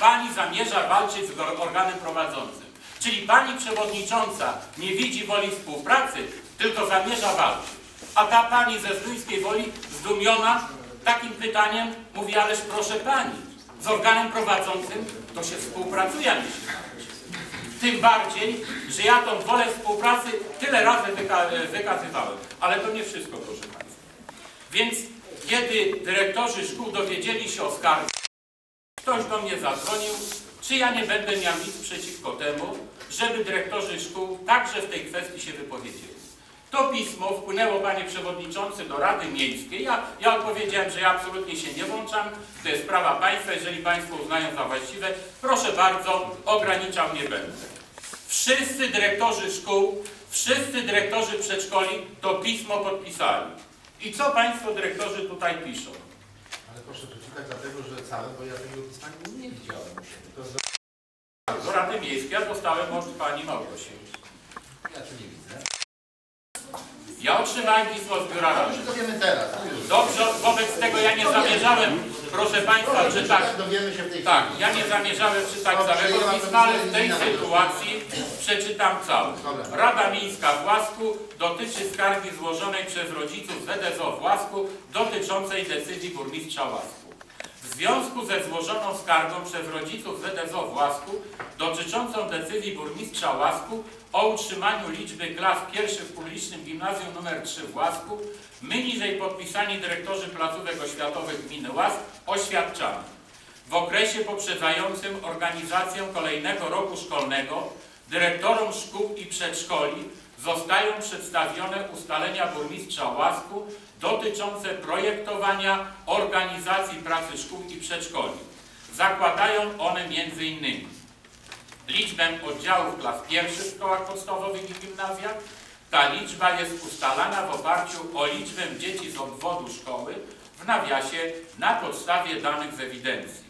pani zamierza walczyć z or- organem prowadzącym. Czyli pani przewodnicząca nie widzi woli współpracy, tylko zamierza walczyć. A ta pani ze Zduńskiej Woli, zdumiona takim pytaniem, mówi, ależ proszę pani, z organem prowadzącym to się współpracuje, się. Tym bardziej, że ja tą wolę współpracy tyle razy wyka wykazywałem. Ale to nie wszystko, proszę Państwa. Więc kiedy dyrektorzy szkół dowiedzieli się o skarbie, ktoś do mnie zadzwonił, czy ja nie będę miał nic przeciwko temu, żeby dyrektorzy szkół także w tej kwestii się wypowiedzieli. To pismo wpłynęło, panie przewodniczący, do Rady Miejskiej. Ja, ja odpowiedziałem, że ja absolutnie się nie włączam. To jest sprawa państwa. Jeżeli państwo uznają za właściwe, proszę bardzo, ograniczał nie będę. Wszyscy dyrektorzy szkół, wszyscy dyrektorzy przedszkoli to pismo podpisali. I co państwo dyrektorzy tutaj piszą? Ale proszę przeczytać dlatego, że całe, bo ja tego pisma nie widziałem. To jest... Do Rady Miejskiej ja dostałem od pani Małgosi. Ja tu nie widzę. Ja otrzymałem pismo z biura Ale rady. to wiemy teraz. No. Dobrze, wobec tego ja nie zamierzałem, proszę państwa, dowiemy się w tej Tak, chwili. ja nie zamierzałem czytać całego pisma, ale w tej sytuacji przeczytam cały. Rada Miejska w Łasku dotyczy skargi złożonej przez rodziców ZSO w Łasku dotyczącej decyzji burmistrza Łasku. Związku ze złożoną skargą przez rodziców ZSO w Łasku dotyczącą decyzji burmistrza Łasku o utrzymaniu liczby klas pierwszych w publicznym gimnazjum nr 3 w Łasku, my niżej podpisani dyrektorzy placówek oświatowych gminy Łask oświadczamy. W okresie poprzedzającym organizację kolejnego roku szkolnego dyrektorom szkół i przedszkoli zostają przedstawione ustalenia burmistrza Łasku dotyczące projektowania organizacji pracy szkół i przedszkoli. Zakładają one m.in. liczbę oddziałów klas pierwszych w szkołach podstawowych i gimnazjach. Ta liczba jest ustalana w oparciu o liczbę dzieci z obwodu szkoły, w nawiasie na podstawie danych z ewidencji.